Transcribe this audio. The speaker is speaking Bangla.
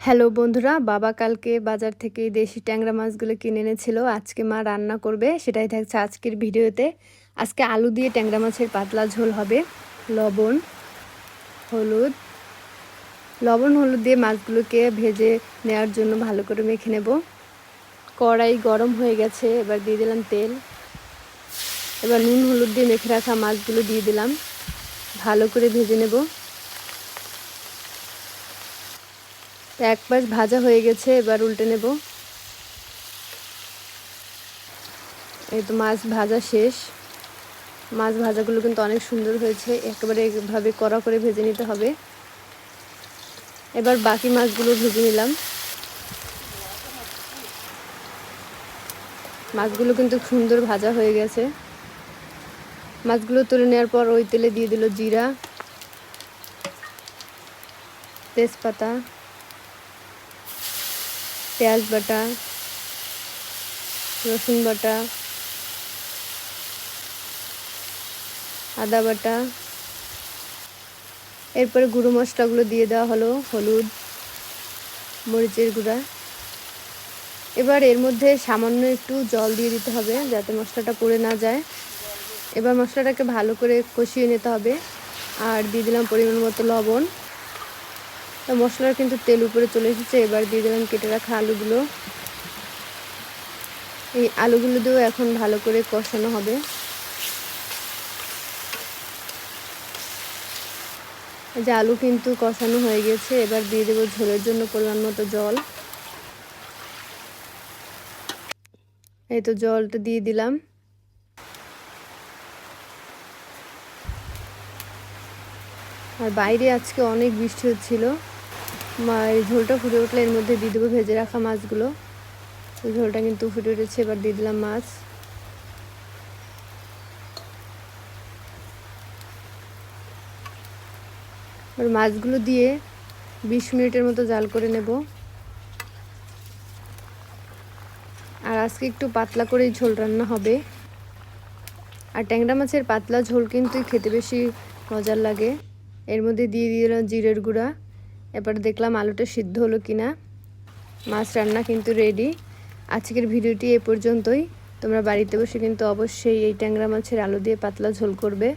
হ্যালো বন্ধুরা, বাবা কালকে বাজার থেকে দেশি ট্যাংরা মাছগুলো কিনে এনেছিল। আজকে মা রান্না করবে, সেটাই থাকছে আজকের ভিডিওতে। আজকে আলু দিয়ে ট্যাংরা মাছের পাতলা ঝোল হবে। লবণ, হলুদ লবণ, হলুদ দিয়ে মাছগুলোকে ভেজে নেওয়ার জন্য ভালো করে মেখে নেব। কড়াই গরম হয়ে গেছে, এবার দিয়ে দিলাম তেল। এবার নুন, হলুদ দিয়ে মেখে রাখা মাছগুলো দিয়ে দিলাম। ভালো করে ভেজে নেব। এক পাশ ভাজা হয়ে গেছে, এবার উল্টে নেব। এই তো মাছ ভাজা শেষ। মাছ ভাজাগুলো কিন্তু অনেক সুন্দর হয়েছে, একেবারে এভাবে কড়া করে ভেজে নিতে হবে। এবার বাকি মাছগুলো ভেজে নিলাম। মাছগুলো কিন্তু সুন্দর ভাজা হয়ে গেছে। মাছগুলো তুলে নেওয়ার পর ওই তেলে দিয়ে দিল জিরা, তেজপাতা। পেঁয়াজ বাটা, রসুন বাটা, আদা বাটা। এরপরে গুঁড়ো মশলাগুলো দিয়ে দেওয়া হলো হলুদ, মরিচের গুঁড়া। এবার এর মধ্যে সামান্য একটু জল দিয়ে দিতে হবে যাতে মশলাটা পড়ে না যায়। এবার মশলাটাকে ভালো করে কষিয়ে নিতে হবে। আর দিয়ে দিলাম পরিমাণ মতো লবণ। তো মশলার কিন্তু তেল উপরে চলে এসেছে, এবার দিয়ে দিলাম কেটে রাখা আলুগুলো। এই আলুগুলো দিয়েও এখন ভালো করে কষানো হবে। যে আলু কিন্তু কষানো হয়ে গেছে, এবার দিয়ে দেবো ঝোলের জন্য পরিমাণ মতো জল। এই তো জলটা দিয়ে দিলাম। আর বাইরে আজকে অনেক বৃষ্টি হচ্ছিল। ঝোলটা ফুটে উঠলে এর মধ্যে দিয়ে দেবো ভেজে রাখা মাছগুলো। ঝোলটা কিন্তু ফুটে উঠেছে, এবার দিয়ে দিলাম মাছ। এবার মাছগুলো দিয়ে বিশ মিনিটের মতো জাল করে নেব। আর আজকে একটু পাতলা করেই ঝোল রান্না হবে। আর ট্যাংরা মাছের পাতলা ঝোল কিন্তু খেতে বেশি মজার লাগে। এর মধ্যে দিয়ে দিলাম জিরের গুঁড়া। এবার দেখলাম আলুটা সিদ্ধ হলো কিনা। মাছ রান্না কিন্তু রেডি আজকের ভিডিওটি এ পর্যন্তই। তোমরা বাড়িতে বসে কিন্তু অবশ্যই এই ট্যাংরা মাছের আলু দিয়ে পাতলা ঝোল করবে।